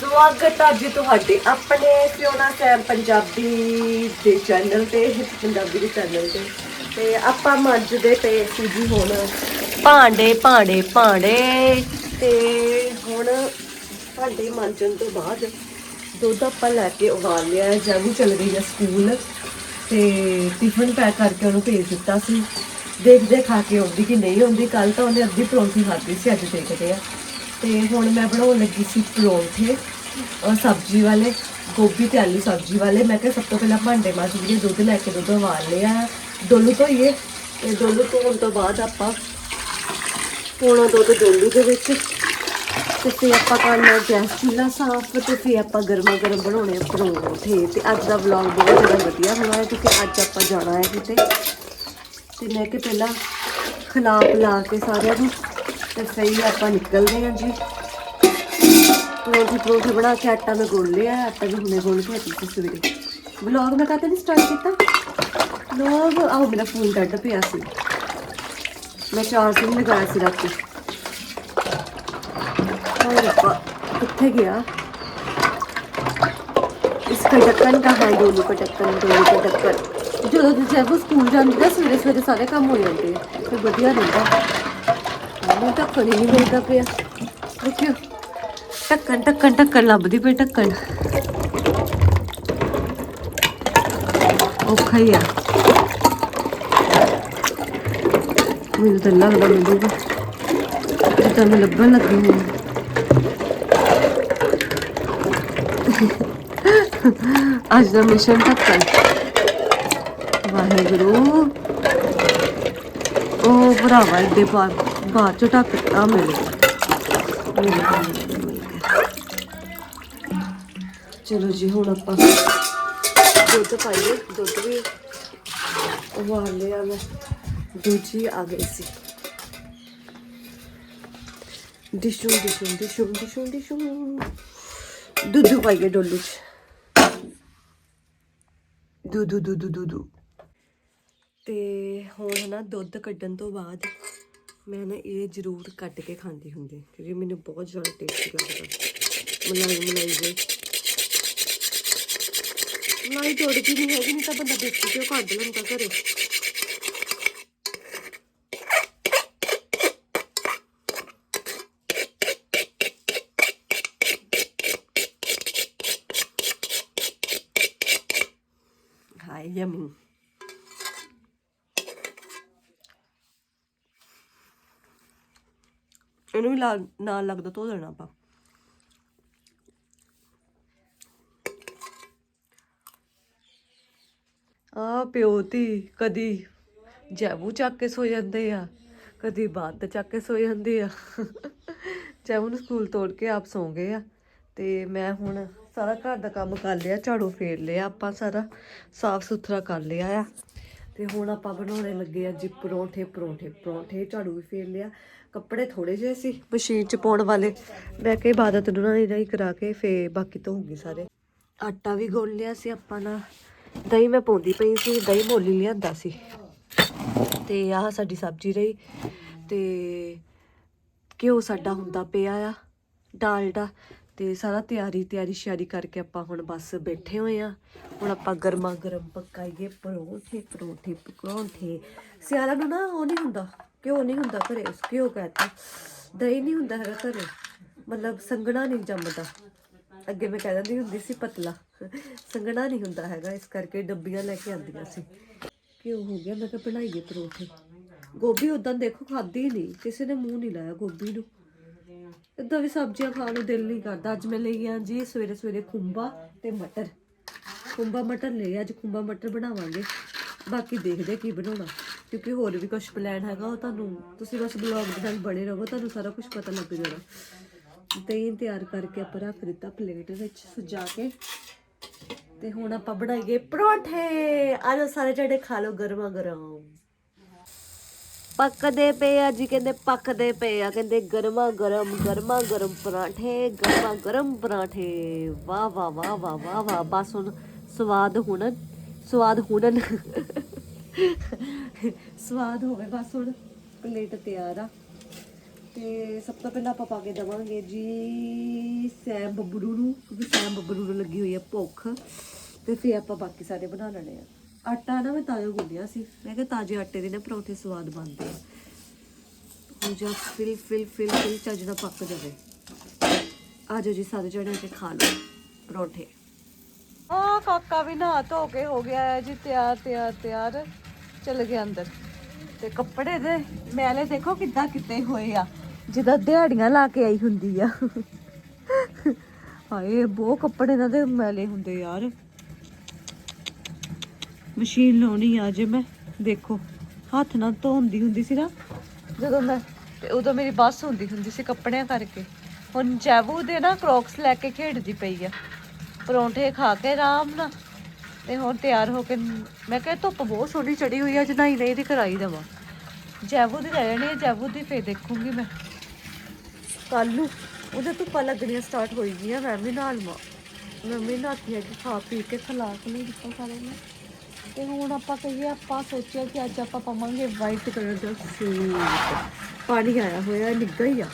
ਸਵਾਗਤ ਹੈ ਜੀ ਤੁਹਾਡੇ ਆਪਣੇ ਫਿਓਨਾ ਸੈਮ ਪੰਜਾਬੀ ਦੇ ਚੈਨਲ ਤੇ ਪੰਜਾਬੀ ਦੇ ਚੈਨਲ ਤੇ। ਤੇ ਆਪਾਂ ਮੱਜਦੇ ਪਏ ਸੀ ਜੀ ਹੁਣ ਭਾਂਡੇ ਭਾਂਡੇ ਭਾਂਡੇ। ਤੇ ਹੁਣ ਭਾਂਡੇ ਮਾਂਜਣ ਤੋਂ ਬਾਅਦ ਦੁੱਧ ਆਪਾਂ ਲੈ ਕੇ ਉਬਾਲ ਲਿਆ ਹੈ। ਜਾਨੀ ਚਲ ਗਈ ਹੈ ਸਕੂਲ। ਤੇ ਟਿਫਨ ਪੈਕ ਕਰਕੇ ਉਹਨੂੰ ਭੇਜ ਦਿੱਤਾ ਸੀ। ਦੇਖਦੇ ਖਾ ਕੇ ਆਉਂਦੀ ਕਿ ਨਹੀਂ ਆਉਂਦੀ। ਕੱਲ ਤਾਂ ਉਹਨੇ ਅੱਧੀ ਪਰੌਂਠੀ ਖਾਧੀ ਸੀ, ਅੱਜ ਦੇਖਦੇ ਆ। ਤੇ ਹੁਣ ਮੈਂ ਬਣਾਉਣ ਲੱਗੀ ਸੀ ਪਰੌਂਠੇ ਔਰ ਸਬਜ਼ੀ ਵਾਲੇ, ਗੋਭੀ ਤੇ ਆਲੂ ਸਬਜ਼ੀ ਵਾਲੇ। ਮੈਂ ਕਿਹਾ ਸਭ ਤੋਂ ਪਹਿਲਾਂ ਭਾਂਡੇ ਮਾਂਜ ਲਈਏ, ਦੁੱਧ ਲੈ ਕੇ ਦੁੱਧ ਉਬਾਲ ਲਿਆ। ਡੋਲੂ ਧੋਈਏ। ਤੇ ਡੋਲੂ ਧੋਣ ਤੋਂ ਬਾਅਦ ਆਪਾਂ ਪਾਉਣਾ ਦੁੱਧ ਡੋਲੂ ਦੇ ਵਿੱਚ। ਤੇ ਫਿਰ ਆਪਾਂ ਕਰਨਾ ਗੈਸ ਚੁੱਲ੍ਹਾ ਸਾਫ਼ ਤੇ ਫਿਰ ਆਪਾਂ ਗਰਮਾ ਗਰਮ ਬਣਾਉਣੇ ਆ ਪਰੌਂਠੇ। ਤੇ ਅੱਜ ਦਾ ਵਲੌਗ ਬਹੁਤ ਜ਼ਿਆਦਾ ਵਧੀਆ ਹੋਣਾ ਹੈ ਕਿਉਂਕਿ ਅੱਜ ਆਪਾਂ ਜਾਣਾ ਹੈ ਕਿਤੇ। ਤੇ ਮੈਂ ਕਿ ਪਹਿਲਾਂ ਖਿਲਾ ਪਿਲਾ ਕੇ ਸਾਰਿਆਂ ਨੂੰ ਤੇ ਸਹੀ ਆਪਾਂ ਨਿਕਲਦੇ ਹਾਂ ਜੀ ਪਰੌਂਠੇ ਪਰੌਂਠੇ ਬਣਾ ਕੇ ਆਟਾ ਮੈਂ ਗੁੰਨ ਲਿਆ ਹੈ, ਆਟਾ ਵੀ ਹੁਣੇ ਗੁੰਨ ਕੇ ਹਟੀ ਸੀ ਸਵੇਰੇ ਵਲੌਗ ਮੈਂ ਕਾਹਤੇ ਨਹੀਂ ਸਟਾਰਟ ਕੀਤਾ ਵਲੌਗ ਆਹ ਮੇਰਾ ਫੋਨ ਡੱਡ ਪਿਆ ਸੀ ਮੈਂ ਚਾਰਜਿੰਗ ਲਗਾਇਆ ਸੀ ਰਾਤੀ ਹਾਏ ਰੱਬਾ ਕਿੱਥੇ ਗਿਆ इसका ढक्कन का है डोलू का ढक्कन डोलू का ढक्कन ਜਦੋਂ ਤੁਸੀਂ ਜਦ ਸਕੂਲ ਜਾਂਦੇ ਨਾ ਸਵੇਰੇ ਸਵੇਰੇ ਸਾਰੇ ਕੰਮ ਹੋ ਜਾਂਦੇ ਆ ਫਿਰ ਵਧੀਆ ਰਹਿੰਦਾ ਮੈਨੂੰ ਢੱਕਣ ਹੀ ਨਹੀਂ ਮਿਲਦਾ ਪਿਆ। ਦੇਖਿਓ। ਢੱਕਣ ਢੱਕਣ ਢੱਕਣ ਲੱਭਦੀ ਪਈ ਢੱਕਣ ਔਖਾ ਹੀ ਆ। ਮੈਨੂੰ ਤਾਂ ਲੱਗਦਾ ਮਿਲੂਗਾ ਜਿੱਦਾਂ ਮੈਂ ਲੱਭਣ ਲੱਗੀ ਹਾਂ। ਅੱਜ ਦਾ ਮਿਸ਼ਨ ਢੱਕਣ ਵਾਹਿਗੁਰੂ। ਉਹ ਭਰਾਵਾ ਇੱਡੇ ਬਾਅਦ ਬਾਅਦ ਚੋਂ ਢੱਕਤਾ ਮਿਲੇ ਚਲੋ ਜੀ, ਹੁਣ ਆਪਾਂ ਦੁੱਧ ਪਾਈਏ। ਦੁੱਧ ਵੀ ਉਬਾਲ ਲਿਆ ਮੈਂ। ਦੂਜੀ ਆ ਗਈ ਸੀ। ਡਿਸ਼ੂ ਡਿਸ਼ੂ ਡਿਸ਼ੂ ਡਿਸ਼ੂ ਡਿਸ਼ੂ ਦੁੱਧ ਪਾਈਏ ਡੋਲੂ ਚ। ਦੁੱਧ ਦੁੱਧ ਦੁੱਧ। ਤੇ ਹੁਣ ਨਾ ਦੁੱਧ ਕੱਢਣ ਤੋਂ ਬਾਅਦ ਮੈਂ ਨਾ ਇਹ ਜ਼ਰੂਰ ਕੱਟ ਕੇ ਖਾਂਦੀ ਹੁੰਦੀ ਕਿਉਂਕਿ ਮੈਨੂੰ ਬਹੁਤ ਜ਼ਿਆਦਾ ਟੇਸਟੀ ਲੱਗਦਾ। ਮਲਾਈ ਮਲਾਈ ਜੇ। ਮਲਾਈ ਤੋੜ ਕੇ ਨਹੀਂ ਹੈਗੀ, ਨਹੀਂ ਤਾਂ ਬੰਦਾ ਦੇਸੀ ਘਿਓ ਕੱਢ ਲੈਂਦਾ ਘਰੇ। ਹਾਏ ਯਮੀ ਇਹਨੂੰ ਵੀ ਲਾ- ਨਾਲ ਲੱਗਦਾ ਧੋ ਦੇਣਾ ਆਪਾਂ। ਆ ਪਿਓ ਧੀ ਕਦੀ ਜੈਬੂ ਚੱਕ ਕੇ ਸੋ ਜਾਂਦੇ ਆ, ਕਦੀ ਬਾਤ ਚੱਕ ਕੇ ਸੋ ਜਾਂਦੇ ਆ। ਜੈਬੂ ਨੂੰ ਸਕੂਲ ਤੋੜ ਕੇ ਆਪ ਸੌਂ ਗਏ ਆ। ਤੇ ਮੈਂ ਹੁਣ ਸਾਰਾ ਘਰ ਦਾ ਕੰਮ ਕਰ ਲਿਆ, ਝਾੜੂ ਫੇਰ ਲਿਆ ਆਪਾਂ ਸਾਰਾ ਸਾਫ਼ ਸੁਥਰਾ ਕਰ ਲਿਆ ਆ। ਤੇ ਹੁਣ ਆਪਾਂ ਬਣਾਉਣੇ ਲੱਗੇ ਆ ਜੀ ਪਰੌਂਠੇ ਪਰੌਂਠੇ ਪਰੌਂਠੇ, ਝਾੜੂ ਵੀ ਫੇਰ ਲਿਆ। ਕੱਪੜੇ ਥੋੜੇ ਜਿਹੇ ਸੀ, ਮਸ਼ੀਨ 'ਚ ਪਾਉਣ ਵਾਲੇ। ਮੈਂ ਕਿ ਇਬਾਦਤ ਨੂੰ ਨਾ ਨਹੀਂ ਕਰਾ ਕੇ ਫੇ ਬਾਕੀ ਧੋਊਗੀ ਸਾਰੇ। ਆਟਾ ਵੀ ਗੋਲ ਲਿਆ ਸੀ ਆਪਾਂ ਨਾ ਦਹੀਂ ਮੈਂ ਪਾਉਂਦੀ ਪਈ ਸੀ, ਦਹੀਂ ਮੋਲੀ ਲਿਆਂਦਾ ਸੀ। ਤੇ ਆਹ ਸਾਡੀ ਸਬਜ਼ੀ ਰਹੀ। ਤੇ ਘਿਓ ਸਾਡਾ ਹੁੰਦਾ ਪਿਆ ਆ ਡਾਲਡਾ ਤੇ ਸਾਰਾ ਤਿਆਰੀ ਤਿਆਰੀ ਸ਼ਿਆਰੀ ਕਰਕੇ ਆਪਾਂ ਹੁਣ ਬਸ ਬੈਠੇ ਹੋਏ ਆ। ਹੁਣ ਆਪਾਂ ਗਰਮਾ ਗਰਮ ਪਕਾਈਏ ਪਰੌਂਠੇ ਪਰੌਂਠੇ ਪਰੌਂਠੇ ਸਿਆਲਾਂ ਨੂੰ ਨਾ ਉਹ ਨਹੀਂ ਹੁੰਦਾ, ਘਿਓ ਨਹੀਂ ਹੁੰਦਾ ਘਰੇ, ਉਸ ਘਿਓ ਕਹਤਾ। ਦਹੀਂ ਨਹੀਂ ਹੁੰਦਾ ਹੈਗਾ ਘਰੇ, ਮਤਲਬ ਸੰਗਣਾ ਨਹੀਂ ਜੰਮਦਾ। ਅੱਗੇ ਮੈਂ ਕਹਿ ਦਿੰਦੀ ਹੁੰਦੀ ਸੀ ਪਤਲਾ ਸੰਗਣਾ ਨਹੀਂ ਹੁੰਦਾ ਹੈਗਾ, ਇਸ ਕਰਕੇ ਡੱਬੀਆਂ ਲੈ ਕੇ ਆਉਂਦੀਆਂ ਸੀ। ਘਿਓ ਹੋ ਗਿਆ, ਮੈਂ ਕਿਹਾ ਬਣਾਈਏ ਪਰੌਂਠੇ। ਗੋਭੀ ਉਦਾਂ ਦੇਖੋ ਖਾਦੀ ਨਹੀਂ, ਕਿਸੇ ਨੇ ਮੂੰਹ ਨਹੀਂ ਲਾਇਆ ਗੋਭੀ ਨੂੰ। ਇਦਾਂ ਵੀ ਸਬਜ਼ੀਆਂ ਖਾਣ ਨੂੰ ਦਿਲ ਨਹੀਂ ਕਰਦਾ। ਅੱਜ ਮੈਂ ਲਈ ਆ ਜੀ ਸਵੇਰੇ ਸਵੇਰੇ ਖੁੰਬਾ ਤੇ ਮਟਰ। ਖੁੰਬਾ ਮਟਰ ਲਏ ਅੱਜ ਖੁੰਬਾ ਮਟਰ ਬਣਾਵਾਂਗੇ। ਬਾਕੀ ਦੇਖਦੇ ਕੀ ਬਣਾਉਣਾ। ਕਿਉਂਕਿ ਹੋਰ ਵੀ ਕੁਝ ਪਲਾਨ ਹੈਗਾ, ਉਹ ਤੁਹਾਨੂੰ ਤੁਸੀਂ ਬਸ ਬਲੌਗ ਦੇ ਨਾਲ ਬਣੇ ਰਹੋ, ਤੁਹਾਨੂੰ ਸਾਰਾ ਕੁਝ ਪਤਾ ਲੱਗ ਜਾਣਾ। ਦਹੀਂ ਤਿਆਰ ਕਰਕੇ ਆਪਾਂ ਰੱਖ ਦਿੱਤਾ ਪਲੇਟ ਵਿੱਚ ਸਜਾ ਕੇ। ਤੇ ਹੁਣ ਆਪਾਂ ਬਣਾਈਏ ਪਰੌਂਠੇ। ਆਜੋ ਸਾਰੇ ਜਣੇ ਖਾ ਲਓ ਗਰਮਾ ਗਰਮ ਪੱਕਦੇ ਪਏ ਆ ਜੀ, ਕਹਿੰਦੇ ਪੱਕਦੇ ਪਏ ਆ, ਕਹਿੰਦੇ ਗਰਮਾ ਗਰਮ ਗਰਮਾ ਗਰਮ ਪਰਾਂਠੇ, ਗਰਮਾ ਗਰਮ ਪਰਾਂਠੇ। ਵਾਹ ਵਾਹ ਵਾਹ ਵਾਹ ਵਾਹ ਵਾਹ, ਬਸ ਹੁਣ ਸਵਾਦ ਹੁਣ ਸਵਾਦ ਹੁਣ ਸਵਾਦ ਹੋਵੇ ਬਸ ਹੁਣ, ਪਲੇਟ ਤਿਆਰ ਆ। ਤੇ ਸਭ ਤੋਂ ਪਹਿਲਾਂ ਆਪਾਂ ਪਾ ਕੇ ਦਵਾਂਗੇ ਜੀ ਸੈਮ ਬੱਬਰੂ ਨੂੰ, ਕਿਉਂਕਿ ਸੈਮ ਬੱਬਰੂ ਨੂੰ ਲੱਗੀ ਹੋਈ ਹੈ ਭੁੱਖ। ਤੇ ਫਿਰ ਆਪਾਂ ਬਾਕੀ ਸਾਰੇ ਬਣਾ ਲੈਣੇ ਆ। ਆਟਾ ਨਾ ਮੈਂ ਤਾਜ਼ਾ ਗੁੰਨਿਆ ਸੀ। ਮੈਂ ਕਿਹਾ ਤਾਜ਼ੇ ਆਟੇ ਦੇ ਨਾ ਪਰੌਂਠੇ ਸਵਾਦ ਬਣਦੇ ਆ। ਹੋ ਜਾ ਫਿਲ ਫਿਲ ਫਿਲ ਫਿਲ ਚੱਜ ਦਾ ਪੱਕ ਜਾਵੇ। ਆ ਜਾਓ ਜੀ, ਸਾਰੇ ਜਣੇ ਕੇ ਖਾ ਲਓ ਪਰੌਂਠੇ। ਆ ਕਾਕਾ ਵੀ ਨਹਾ ਧੋ ਕੇ ਹੋ ਗਿਆ ਹੈ ਜੀ, ਤਿਆਰ ਤਿਆਰ ਤਿਆਰ। ਚਲ ਗਿਆ ਅੰਦਰ। ਤੇ ਕੱਪੜੇ ਦੇ ਮੈਲੇ ਦੇਖੋ ਕਿੱਦਾਂ ਕਿਤੇ ਹੋਏ ਆ। ਜਿੱਦਾਂ ਦਿਹਾੜੀਆਂ ਲਾ ਕੇ ਆਈ ਹੁੰਦੀ ਆ। ਹਾਏ, ਬਹੁਤ ਕੱਪੜੇ ਇਹਨਾਂ ਦੇ ਮੈਲੇ ਹੁੰਦੇ ਯਾਰ। ਮਸ਼ੀਨ ਲਾਉਣੀ ਆ ਜੇ ਮੈਂ, ਦੇਖੋ। ਹੱਥ ਨਾਲ ਧੋਂਦੀ ਹੁੰਦੀ ਸੀ ਨਾ, ਜਦੋਂ ਮੈਂ, ਤੇ ਉਦੋਂ ਮੇਰੀ ਬੱਸ ਹੁੰਦੀ ਹੁੰਦੀ ਸੀ ਕੱਪੜਿਆਂ ਕਰਕੇ। ਹੁਣ ਜੈਬੂ ਦੇ ਨਾ ਕ੍ਰੌਕਸ ਲੈ ਕੇ ਖੇਡਦੀ ਪਈ ਆ। ਪਰੌਂਠੇ ਖਾ ਕੇ ਆਰਾਮ ਨਾਲ, ਤੇ ਹੁਣ ਤਿਆਰ ਹੋ ਕੇ ਮੈਂ ਕਿਹਾ ਧੁੱਪ ਬਹੁਤ ਸੋਹਣੀ ਚੜੀ ਹੋਈ ਆ, ਅੱਜ ਨਹੀਂ ਦੀ ਕਰਾਈ ਦਵਾ। ਜੈਵੂ ਦੀ ਲੈ ਜਾਣੀ ਆ ਜੈਬੂ ਦੀ ਫੇਰ ਦੇਖੂੰਗੀ ਮੈਂ। ਕੱਲ ਨੂੰ, ਉਹਦੇ ਧੁੱਪਾਂ ਲੱਗਣੀਆਂ ਸਟਾਰਟ ਹੋਈ ਗਈਆਂ, ਮੈਂ ਵੀ ਨਾਲ ਮਾ ਮੈਂ ਵੀ ਨਹਾਤੀ ਹੈ ਕਿ ਖਾ ਪੀ ਕੇ ਖਲਾਕ ਨਹੀਂ ਦਿੱਤਾ ਸਾਰੇ ਨੇ। ਤੇ ਹੁਣ ਆਪਾਂ ਕਹੀਏ, ਆਪਾਂ ਸੋਚਿਆ ਕਿ ਅੱਜ ਆਪਾਂ ਪਾਵਾਂਗੇ ਵਾਈਟ ਕਲਰ ਦਾ ਸੂਟ ਪਾਣੀ ਆਇਆ ਹੋਇਆ, ਨਿੱਘਾ ਹੀ ਆ।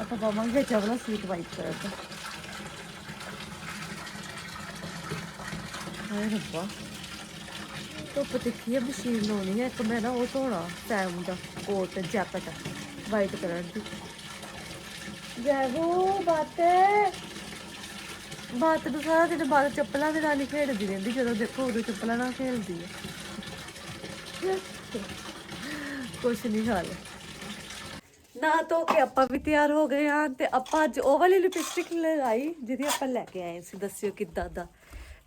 ਆਪਾਂ ਪਾਵਾਂਗੇ ਚਵਲਾ ਸੂਟ ਵਾਈਟ ਕਲਰ ਦਾ। ਹਾਏ ਰੱਬਾ। ਧੁੱਪ ਤਿੱਖੀ ਹੈ ਮਸ਼ੀਨ ਲਾਉਣੀ ਹੈ ਇੱਕ ਮੈਂ ਨਾ ਉਹ ਧੋਣਾ ਟਾਈਮ ਦਾ ਕੋਟ ਜੈਕਟ ਵਾਈਟ ਕਲਰ ਦੀ। ਜੈਵੋ ਬਾਤੇ। ਬਾਤ ਨੂੰ ਸਾਰਾ ਦਿਨ ਬਾਅਦ ਚੱਪਲਾਂ ਦੇ ਨਾਲ ਹੀ ਖੇਡਦੀ ਰਹਿੰਦੀ, ਜਦੋਂ ਦੇਖੋ ਉਦੋਂ ਚੱਪਲਾਂ ਨਾਲ ਖੇਡਦੀ ਹੈ। ਕੁਛ ਨਹੀਂ ਹਾਲ। ਨਾ ਧੋ ਕੇ ਆਪਾਂ ਵੀ ਤਿਆਰ ਹੋ ਗਏ ਹਾਂ ਤੇ ਆਪਾਂ ਅੱਜ ਉਹ ਵਾਲੀ ਲਿਪਸਟਿਕ ਲਗਾਈ, ਜਿਹਦੀ ਆਪਾਂ ਲੈ ਕੇ ਆਏ ਸੀ, ਦੱਸਿਓ ਕਿੱਦਾਂ ਦਾ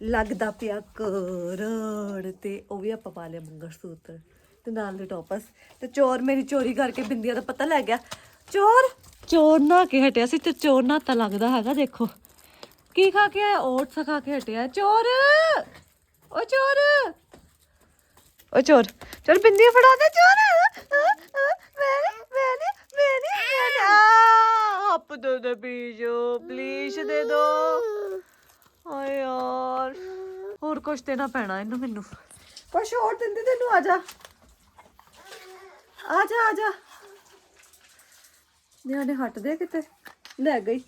ਲੱਗਦਾ ਪਿਆ ਕਰੜ ਤੇ ਉਹ ਵੀ ਆਪਾਂ ਪਾ ਲਿਆ ਮੰਗਲ ਸੂਤਰ ਤੇ ਨਾਲ ਦੇ ਟੋਪਸ ਤੇ ਚੋਰ ਮੇਰੀ ਚੋਰੀ ਕਰਕੇ ਬਿੰਦੀਆਂ ਦਾ ਪਤਾ ਲੱਗ ਗਿਆ। ਚੋਰ? ਚੋਰ ਨਾ ਕੇ ਹਟਿਆ ਸੀ ਤੇ ਚੋਰ ਨਾ ਤਾਂ ਲੱਗਦਾ ਹੈਗਾ, ਦੇਖੋ। ਕੀ ਖਾ ਕੇ ਆਇਆ? ਓਟਸ ਖਾ ਕੇ ਹਟਿਆ। ਚੋਰ! ਓ ਚੋਰ! ਓ ਚੋਰ! ਚਲ ਬਿੰਦੀਆਂ ਫੜਾ ਦੇ, ਚੋਰ! ਮੈਂ ਮੈਂ ਮੈਂ ਮੈਂ ਹੱਪ ਦੋ ਦੇ ਪੀਜੋ ਪਲੀਜ਼ ਦੇ ਦੋ। ਹਾਏ ਯਾਰ। ਹੋਰ ਕੁਛ ਦੇਣਾ ਪੈਣਾ ਇਹਨੂੰ ਮੈਨੂੰ। ਕੁਛ ਹੋਰ ਦਿੰਦੇ ਤੈਨੂੰ, ਆ ਜਾ। ਆ ਜਾ ਆ ਜਾ। ਨਿਆਣੇ ਹਟਦੇ ਕਿਤੇ। ਲੈ ਗਈ।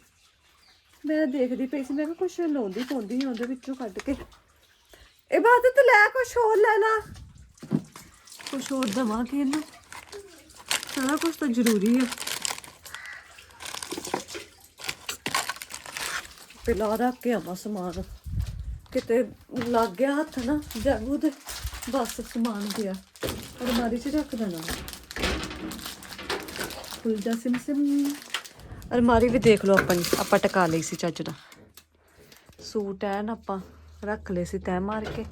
ਮੈਂ ਦੇਖਦੀ ਪਈ ਸੀ, ਮੈਂ ਕਿਹਾ ਕੁਛ ਲਾਉਂਦੀ ਪਾਉਂਦੀ ਉਹਦੇ ਵਿੱਚੋਂ ਕੱਢ ਕੇ। ਇਹ ਬਾਤ ਤੇ ਲੈ ਕੁਛ ਹੋਰ ਲੈ ਲਾ। ਕੁਛ ਹੋਰ ਦਵਾਂ ਕਿ ਇਹਨੂੰ? ਸਾਰਾ ਕੁਝ ਤਾਂ ਜ਼ਰੂਰੀ ਆ। ਪਿਲਾ ਰੱਖ ਕੇ ਆਵਾਂ ਸਮਾਨ। ਕਿਤੇ ਲੱਗ ਗਿਆ ਹੱਥ ਨਾ, ਜਾਗੂ ਤੇ ਬਸ ਸਮਾਨ ਗਿਆ। ਅਲਮਾਰੀ 'ਚ ਰੱਖ ਦੇਣਾ। ਖੁੱਲ ਜਾ ਸਿਮ ਸਿਮ ਅਲਮਾਰੀ ਵੀ ਦੇਖ ਲਓ ਆਪਾਂ ਆਪਾਂ ਟਕਾ ਲਈ ਸੀ ਚੱਜ ਦਾ। ਸੂਟ ਐਨ ਆਪਾਂ ਰੱਖ ਲਏ ਸੀ ਤੈਅ ਮਾਰ ਕੇ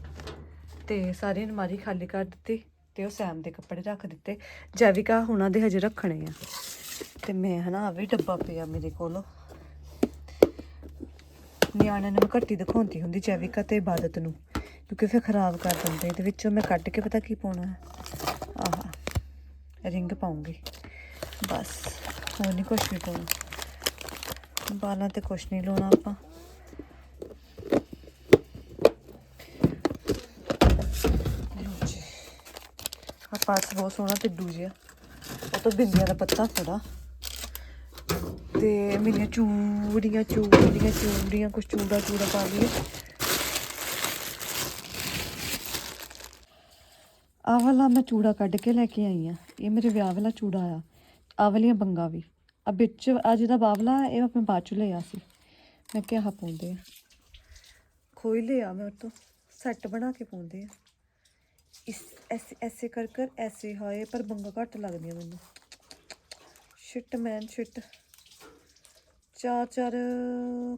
ਤੇ ਸਾਰੀ ਅਲਮਾਰੀ ਖਾਲੀ ਕਰ ਦਿੱਤੀ ਤੇ ਉਹ ਸੈਮ ਦੇ ਕੱਪੜੇ ਰੱਖ ਦਿੱਤੇ। ਜੈਵਿਕਾ ਹੁਣਾਂ ਦੇ ਹਜੇ ਰੱਖਣੇ ਆ। ਤੇ ਮੈਂ ਹਨਾ ਆ ਵੀ ਡੱਬਾ ਪਿਆ ਮੇਰੇ ਕੋਲ। ਨਿਆਣਿਆਂ ਨੂੰ ਮੈਂ ਘੱਟੀ ਦਿਖਾਉਂਦੀ ਹੁੰਦੀ ਜੈਵਿਕਾ ਤੇ ਇਬਾਦਤ ਨੂੰ, ਕਿਉਂਕਿ ਫਿਰ ਖਰਾਬ ਕਰ ਦਿੰਦੇ, ਇਹਦੇ ਵਿੱਚੋਂ ਮੈਂ ਕੱਢ ਕੇ ਪਤਾ ਕੀ ਪਾਉਣਾ ਹੈ? ਆਹ ਰਿੰਗ ਪਾਉਂਗੀ। ਬਸ, ਹੋਰ ਨਹੀਂ ਕੁਛ ਵੀ ਪਾਉਣਾ। ਬਾਲਾਂ ਤੇ ਕੁਛ ਨਹੀਂ ਲਾਉਣਾ ਆਪਾਂ। ਆ ਪਾਸ ਬਹੁਤ ਸੋਹਣਾ ਟਿੱਡੂ ਜਿਹਾ। ਉਹ ਤਾਂ ਬਿੰਦੀਆਂ ਦਾ ਪੱਤਾ ਥੋੜਾ ਤੇ ਮੇਰੀਆਂ ਚੂੜੀਆਂ ਚੂੜੀਆਂ ਚੂੜੀਆਂ, ਕੁਛ ਚੂੜਾ ਚੂੜਾ ਪਾ ਲਈਏ। ਆਹ ਵਾਲਾ ਮੈਂ ਚੂੜਾ ਕੱਢ ਕੇ ਲੈ ਕੇ ਆਈ ਆ। ਇਹ ਮੇਰੇ ਵਿਆਹ ਵਾਲਾ ਚੂੜਾ ਆ। ਆਹ ਵਾਲੀਆਂ ਬੰਗਾ ਵੀ। ਆ ਵਿੱਚ, ਆ ਜਿਹਦਾ ਬਾਬਲਾ ਇਹ ਮੈਂ ਬਾਅਦ ਚ ਲਿਆ ਸੀ। ਮੈਂ ਕਿਹਾ, ਆਹ ਪਾਉਂਦੇ ਆ। ਖੋਈ ਲਿਆ ਮੈਂ ਉਹ ਤੋਂ ਸੈੱਟ ਬਣਾ ਕੇ ਪਾਉਂਦੇ ਆ। ਇਸ, ਐਸੇ ਐਸੇ ਕਰ ਕਰ ਐਸੇ ਹੋਏ, ਪਰ ਬੰਗਾ ਘੱਟ ਲੱਗਦੀਆਂ ਮੈਨੂੰ। ਸ਼ਿਟ ਮੈਨ ਸ਼ਿਟ ਚਾਰ ਚਾਰ,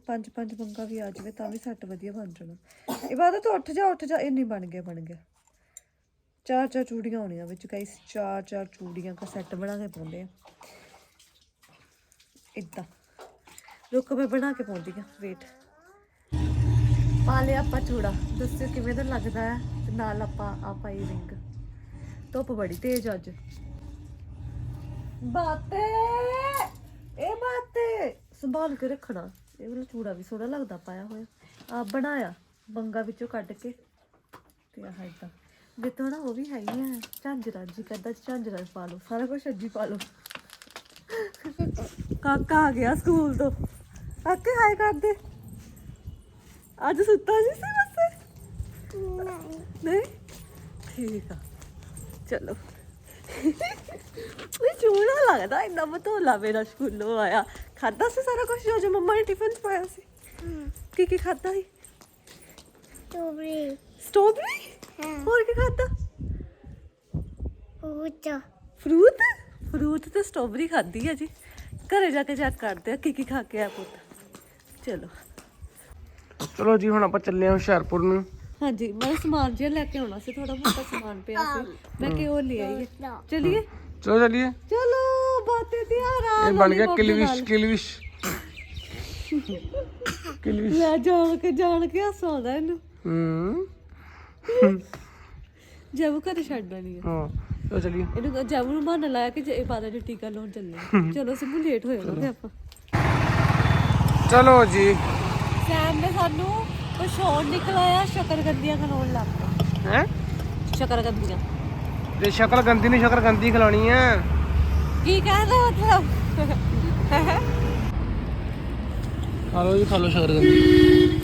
ਪੰਜ ਪੰਜ ਬੰਗਾ ਵੀ ਆ ਜਾਵੇ, ਤਾਂ ਵੀ ਸੈੱਟ ਵਧੀਆ ਬਣ ਜਾਣਾ। ਇਹ ਇਬਾਦਤ ਉੱਠ ਜਾ ਉੱਠ ਜਾ, ਇਹ ਨਹੀਂ ਬਣ ਗਿਆ ਬਣ ਗਿਆ। ਚਾਰ ਚਾਰ ਚੂੜੀਆਂ ਹੋਣੀਆਂ ਵਿੱਚ, ਗਾਇਸ, ਚਾਰ ਚਾਰ ਚੂੜੀਆਂ ਦਾ ਸੈੱਟ ਬਣਾ ਕੇ ਪਾਉਂਦੇ ਆ। ਇਦਾਂ ਰੁਕ ਮੈਂ ਬਣਾ ਕੇ ਪਾਉਂਦੀ ਆ ਵੇਟ ਪਾ ਲਿਆ ਆਪਾਂ ਚੂੜਾ। ਦੱਸਿਓ ਕਿਵੇਂ ਦਾ ਲੱਗਦਾ ਹੈ ਤੇ ਨਾਲ ਆਪਾਂ ਆ ਪਾਈ ਰਿੰਗ ਧੁੱਪ ਬੜੀ ਤੇਜ਼ ਅੱਜ। ਬਾਤੇ! ਇਹ ਬਾਤੇ! ਸੰਭਾਲ ਕੇ ਰੱਖਣਾ। ਇਹ ਵਾਲਾ ਚੂੜਾ ਵੀ ਸੋਹਣਾ ਲੱਗਦਾ ਪਾਇਆ ਹੋਇਆ। ਆ ਬਣਾਇਆ ਬੰਗਾ ਵਿੱਚੋਂ ਕੱਢ ਕੇ। ਤੇ ਆਹ ਏਦਾਂ। ਜਿੱਤੋਂ ਨਾ ਉਹ ਵੀ ਹੈਗੀ ਆ, ਝਾਂਜਰਾ ਜੀ ਕਰਦਾ ਝਾਂਜਰਾ ਪਾ ਲਓ, ਸਾਰਾ ਕੁਝ ਅੱਜੀ ਪਾ ਲਓ। ਕਾਕਾ ਆ ਗਿਆ ਸਕੂਲ ਤੋਂ। ਅੱਕੇ ਹਾਈ ਕਰ ਦੇ। ਅੱਜ ਸੁੱਤਾ ਨਹੀਂ ਸੀ ਬੱਸੇ? ਨਹੀਂ। ਠੀਕ ਆ। ਚਲੋ। ਇਹ ਚੂੜਾ ਲੱਗਦਾ ਇੰਨਾ ਬਤੋਲਾ ਮੇਰਾ ਸਕੂਲੋਂ ਆਇਆ। ਖਾਦਾ ਸੀ ਸਾਰਾ ਕੁਝ ਜੋ ਜੋ ਮੰਮਾ ਨੇ ਟਿਫਨ ਚ ਪਾਇਆ ਸੀ। ਕੀ ਕੀ ਖਾਦਾ ਸੀ? Strawberry. ਸਟ੍ਰਾਬੇਰੀ? ਹਾਂ। ਹੋਰ ਕੀ ਖਾਦਾ. ਫਰੂਟ। ਫਰੂਟ? ਤੇ ਸਟ੍ਰਾਬੇਰੀ ਖਾਦੀ ਆ ਜੀ। ਘਰੇ ਜਾ ਕੇ ਚੈੱਕ ਕਰਦੇ ਆ ਕੀ ਕੀ ਖਾ ਕੇ ਆ ਪੁੱਤ। ਚਲੋ। ਚਲੋ ਜੀ ਹੁਣ ਆਪਾਂ ਚੱਲੇ ਹਾਂ ਹੁਸ਼ਿਆਰਪੁਰ ਨੂੰ। ਹਾਂਜੀ ਮੈਂ ਸਮਾਨ ਜਿਹਾ ਲੈ ਕੇ ਆਉਣਾ ਸੀ ਥੋੜਾ ਬਹੁਤਾ ਸਮਾਨ ਪਿਆ ਸੀ। ਮੈਂ ਕਿ ਉਹ ਲੈ ਆਈ No. ਚਲਿਏ? ਚਲੋ ਚੱਲੀਏ। ਚਲੋ ਬਾਤੇ ਦੀ ਆਰਾ ਇਹ ਬਣ ਗਿਆ ਕਿਲਵਿਸ਼ ਕਿਲਵਿਸ਼। ਕਿਲਵਿਸ਼। ਲੈ ਜਾਣ ਕੇ ਜਾਣ ਕੇ ਹਸਾਉਂਦਾ ਇਹਨੂੰ। ਹੂੰ। ਜੈਵੂ ਘਰੇ ਛੱਡਣਾ ਨਹੀਂ ਆ ਹਾਂ। ਚਲੋ ਚੱਲੀਏ। ਇਹਨੂੰ ਜੈਵੂ ਨੂੰ ਬਹਾਨਾ ਲਾਇਆ ਕਿ ਜੇ ਬਾਦਾ ਦੇ ਟੀਕਾ ਲਾਉਣ ਚੱਲੇ। ਚਲੋ ਸਿਮੂ ਲੇਟ ਹੋ ਜਾਵਾਂਗੇ ਆਪਾਂ। ਚਲੋ ਜੀ। ਸੈਮ ਨੇ ਸਾਨੂੰ ਕੁਛ ਹੋਰ ਨਿਕਲਾਇਆ ਸ਼ਕਰਗੰਦੀਆਂ ਖਲਾਉਣ ਲੱਗ ਪਿਆ ਹੈ? ਸ਼ਕਰਗੰਦੀਆਂ। ਤੇ ਸ਼ਕਲ ਗੰਦੀ ਨਹੀਂ ਸ਼ਕਲ ਗੰਦੀ ਖਿਲਾਉਣੀ ਆ। ਕੀ ਕਹਿੰਦਾ ਮਤਲਬ? ਖਾ ਲਓ ਜੀ ਖਾ ਲਓ ਸ਼ਕਲ ਗੰਦੀ